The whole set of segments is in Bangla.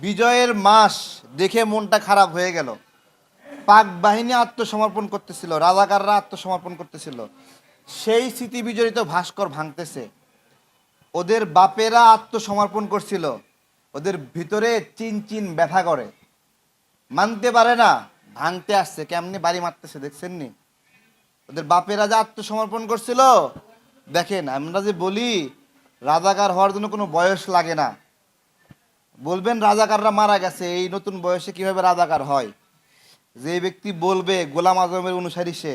বিজয়ের মাস দেখে মনটা খারাপ হয়ে গেল। পাক বাহিনী আত্মসমর্পণ করতেছিল, রাজাকাররা আত্মসমর্পণ করতেছিল। সেই স্মৃতি বিজড়িত ভাস্কর ভাঙতেছে। ওদের বাপেরা আত্মসমর্পণ করছিল। ওদের ভিতরে চিন চিন ব্যথা করে। মানতে পারে না, ভাঙতে আসছে, কেমনি বাড়ি মারতেছে দেখছেন নি ওদের বাপেরা যে আত্মসমর্পণ করছিল, দেখেন আমরা যে বলি, রাজাকার হওয়ার জন্য কোনো বয়স লাগে না। বলবেন রাজাকাররা মারা গেছে, এই নতুন বয়সে কীভাবে রাজাকার হয়? যে ব্যক্তি বলবে, গোলাম আজমের অনুসারী সে,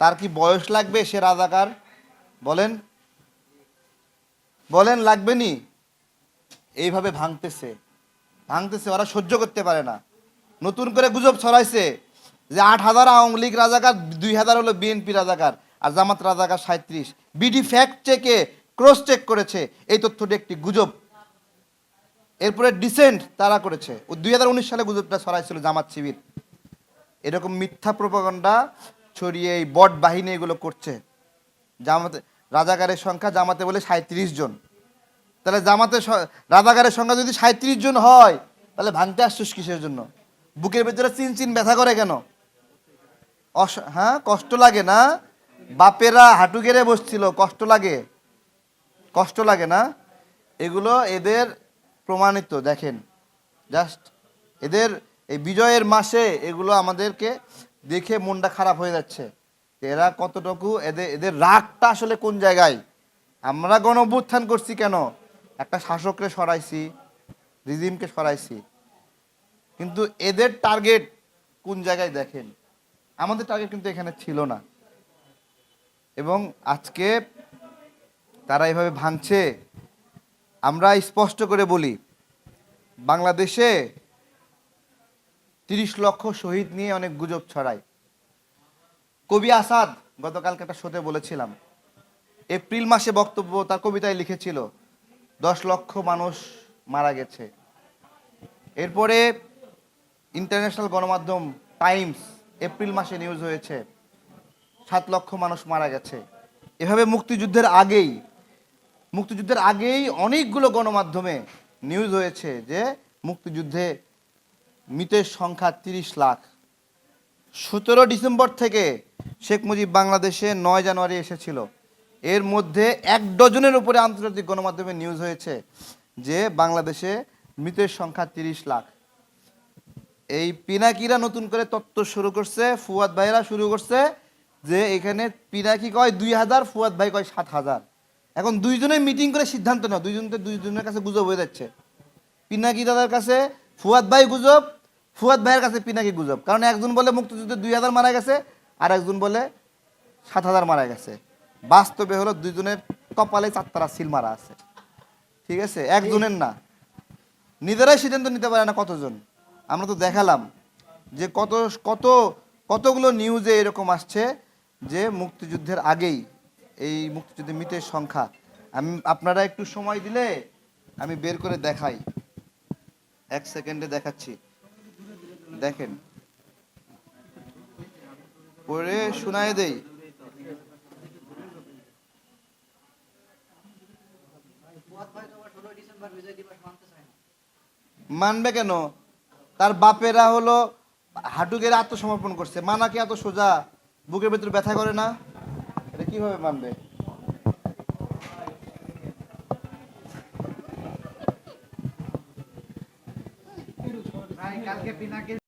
তার কি বয়স লাগবে সে রাজাকার? বলেন বলেন, লাগবে নি? এইভাবে ভাঙতেছে ভাঙতেছে, ওরা সহ্য করতে পারে না। নতুন করে গুজব ছড়াইছে যে আট হাজার আওয়ামী লীগ রাজাকার, দুই হাজার হলো বিএনপি রাজাকার, আর জামাত রাজাকার সাঁত্রিশ বিডি ফ্যাক্ট চেকে ক্রস চেক করেছে। এই তথ্যটি একটি গুজব। এরপরে ডিসেন্ট তারা করেছে। দুই হাজার উনিশ সালে গুজবটা ছড়াইছিল জামাত শিবির। এরকম মিথ্যা প্রপাগন্ডা ছড়িয়ে এই বট বাহিনী এগুলো করছে। জামাতে, রাজাকারের সংখ্যা জামাতে বলে সাঁত্রিশ জন। তাহলে জামাতে রাজাকারের সংখ্যা যদি সাঁত্রিশ জন হয়, তাহলে ভাঙতে আসছিস কিসের জন্য? বুকের ভেতরে চিন চিন ব্যথা করে কেন? অস- হ্যাঁ কষ্ট লাগে না? বাপেরা হাঁটু গেড়ে বসছিল, কষ্ট লাগে। কষ্ট লাগে না? এগুলো এদের প্রমাণিত, দেখেন। জাস্ট এদের এই বিজয়ের মাসে এগুলো আমাদেরকে দেখে মনটা খারাপ হয়ে যাচ্ছে। এরা কতটুকু, এদের এদের রাগটা আসলে কোন জায়গায়? আমরা গণ অভ্যুত্থান করছি কেন? একটা শাসককে সরাইছি, রিজিমকে সরাইছি। কিন্তু এদের টার্গেট কোন জায়গায় দেখেন? আমাদের টার্গেট কিন্তু এখানে ছিল না। এবং আজকে তারা এভাবে ভাঙছে। আমরা স্পষ্ট করে বলি, বাংলাদেশে তিরিশ লক্ষ শহীদ নিয়ে অনেক গুজব ছড়ায়। কবি আসাদ, গতকালকে একটা শোতে বলেছিলাম, এপ্রিল মাসে বক্তব্য তার কবিতায় লিখেছিল, দশ লক্ষ মানুষ মারা গেছে। এরপরে ইন্টারন্যাশনাল গণমাধ্যম টাইমস এপ্রিল মাসে নিউজ হয়েছে, সাত লক্ষ মানুষ মারা গেছে। এভাবে মুক্তিযুদ্ধের আগেই মুক্তিযুদ্ধের আগেই অনেকগুলো গণমাধ্যমে নিউজ হয়েছে যে মুক্তিযুদ্ধে মৃতের সংখ্যা তিরিশ লাখ। সতেরো ডিসেম্বর থেকে শেখ মুজিব বাংলাদেশে নয় জানুয়ারি এসেছিল। এর মধ্যে এক ডজনের উপরে আন্তর্জাতিক গণমাধ্যমে নিউজ হয়েছে যে বাংলাদেশে মৃতের সংখ্যা তিরিশ লাখ। এই পিনাকিরা নতুন করে তত্ত্ব শুরু করছে, ফুয়াদ ভাইরা শুরু করছে যে এখানে পিনাকি কয়? দুই হাজার, ফুয়াদ ভাই কয়? সাত হাজার। এখন দুইজনে মিটিং করে সিদ্ধান্ত নাও। দুইজন তো দুইজনের কাছে গুজব হয়ে যাচ্ছে। পিনাকি দাদার কাছে ফুয়াদ ভাই গুজব, ফুয়াদ ভাইয়ের কাছে পিনাকি গুজব। কারণ একজন বলে মুক্তিযুদ্ধে দুই হাজার মারা গেছে, আর একজন বলে সাত হাজার মারা গেছে। বাস্তবে হলো দুইজনের কপালে চারতারা সিল মারা আছে। ঠিক আছে? একজনের না। নিজেরাই সিদ্ধান্ত নিতে পারে না কতজন। আমরা তো দেখালাম যে কত কত, কতগুলো নিউজে এরকম আসছে যে মুক্তিযুদ্ধের আগেই এই মুক্তিযুদ্ধে মৃতের সংখ্যা। আমি, আপনারা একটু সময় দিলে আমি বের করে দেখাই। এক সেকেন্ডে দেখাচ্ছি। দেখেন। পরে শোনায় দেই। মানবে কেন? তার বাপেরা হলো হাঁটু আত্মসমর্পণ করছে। মানা কি এত সোজা? বুকের ভেতর ব্যথা করে না? কীভাবে মানবে কালকে